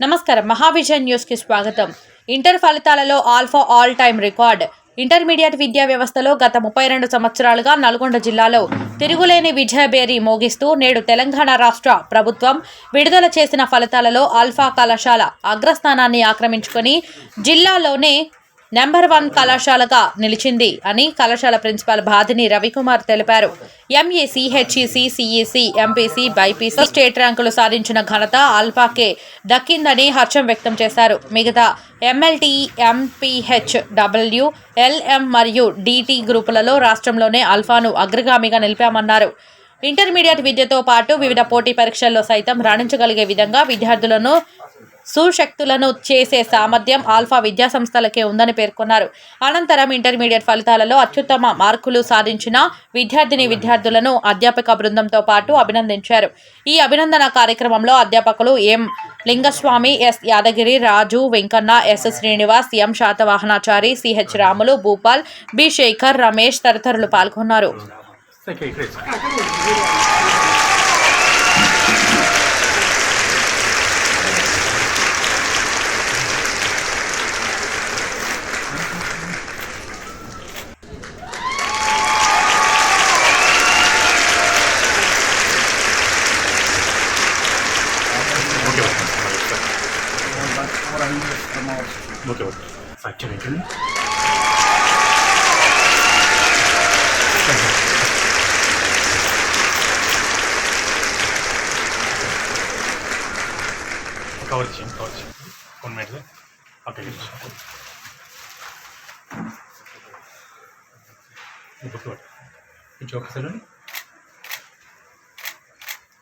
నమస్కారం. మహావిజన్ న్యూస్కి స్వాగతం. ఇంటర్ ఫలితాలలో Alpha all time record. Intermediate విద్యా వ్యవస్థలో గత ముప్పై రెండు సంవత్సరాలుగా నల్గొండ జిల్లాలో తిరుగులేని విజయభేరి మోగిస్తూ నేడు తెలంగాణ రాష్ట్ర ప్రభుత్వం విడుదల చేసిన ఫలితాలలో ఆల్ఫా కళాశాల అగ్రస్థానాన్ని ఆక్రమించుకొని జిల్లాలోనే నెంబర్ వన్ కళాశాలగా నిలిచింది అని కళాశాల ప్రిన్సిపాల్ బాధిని రవికుమార్ తెలిపారు. MEC HEC CEC MPC BiPC state ర్యాంకులు సాధించిన ఘనత ఆల్ఫాకే దక్కిందని హర్షం వ్యక్తం చేశారు. మిగతా ఎంఎల్టీ ఎంపీహెచ్ డబ్ల్యూ ఎల్ఎం మరియు డిటి గ్రూపులలో రాష్ట్రంలోనే ఆల్ఫాను అగ్రగామిగా నిలిపామన్నారు. ఇంటర్మీడియట్ విద్యతో పాటు వివిధ పోటీ పరీక్షల్లో సైతం రాణించగలిగే విధంగా విద్యార్థులను సుశక్తులను చేసే సామర్థ్యం ఆల్ఫా విద్యా సంస్థలకే ఉందని పేర్కొన్నారు. అనంతరం ఇంటర్మీడియట్ ఫలితాలలో అత్యుత్తమ మార్కులు సాధించిన విద్యార్థిని విద్యార్థులను అధ్యాపక బృందంతో పాటు అభినందించారు. ఈ అభినందన కార్యక్రమంలో అధ్యాపకులు M. Lingaswamy S. Yadagiri Raju Venkanna S. Srinivas M. Satavahanachari CH Ramulu Bhupal B. Shekhar Ramesh తదితరులు పాల్గొన్నారు. Okay okay. సత్యం ఏంటండి కవర్ చేయండి కవర్ చేయండి. వన్ మినిట్ ఓకే గుర్తుపట్టు కొంచెం ఒకసారి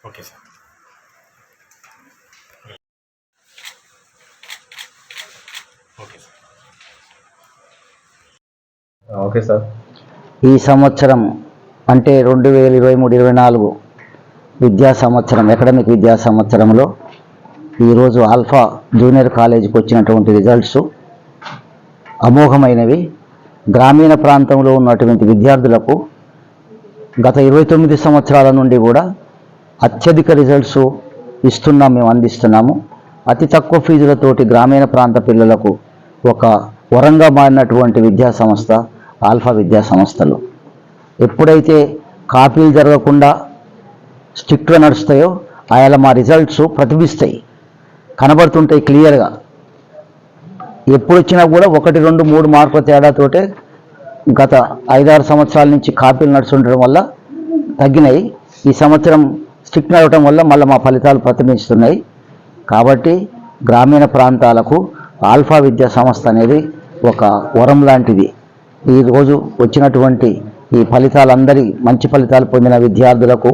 okay sir okay sir. Okay sir. ఈ సంవత్సరం అంటే రెండు వేల ఇరవై మూడు ఇరవై నాలుగు విద్యా సంవత్సరం అకాడమిక్ విద్యా సంవత్సరంలో ఈరోజు ఆల్ఫా జూనియర్ కాలేజీకి వచ్చినటువంటి రిజల్ట్స్ అమోఘమైనవి. గ్రామీణ ప్రాంతంలో ఉన్నటువంటి విద్యార్థులకు గత ఇరవై తొమ్మిది సంవత్సరాల నుండి కూడా అత్యధిక రిజల్ట్స్ ఇస్తున్నాం మేము అందిస్తున్నాము. అతి తక్కువ ఫీజులతోటి గ్రామీణ ప్రాంత పిల్లలకు ఒక వరంగా మారినటువంటి విద్యా సంస్థ ఆల్ఫా విద్యా సంస్థలు. ఎప్పుడైతే కాపీలు జరగకుండా స్ట్రిక్ట్గా నడుస్తాయో అలా మా రిజల్ట్స్ ప్రతిబిస్తాయి కనబడుతుంటాయి క్లియర్గా. ఎప్పుడు వచ్చినా కూడా ఒకటి రెండు మూడు మార్కుల తేడాతోటే గత ఐదారు సంవత్సరాల నుంచి కాపీలు నడుస్తుండడం వల్ల తగ్గినాయి. ఈ సంవత్సరం స్టిక్ నడవటం వల్ల మళ్ళీ మా ఫలితాలు ప్రతిబింబిస్తున్నాయి. కాబట్టి గ్రామీణ ప్రాంతాలకు ఆల్ఫా విద్యా సంస్థ అనేది ఒక వరం లాంటిది. ఈరోజు వచ్చినటువంటి ఈ ఫలితాలందరి మంచి ఫలితాలు పొందిన విద్యార్థులకు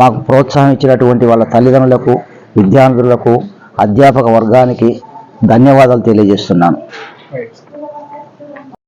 మాకు ప్రోత్సాహం ఇచ్చినటువంటి వాళ్ళ తల్లిదండ్రులకు విద్యార్థులకు అధ్యాపక వర్గానికి ధన్యవాదాలు తెలియజేస్తున్నాను.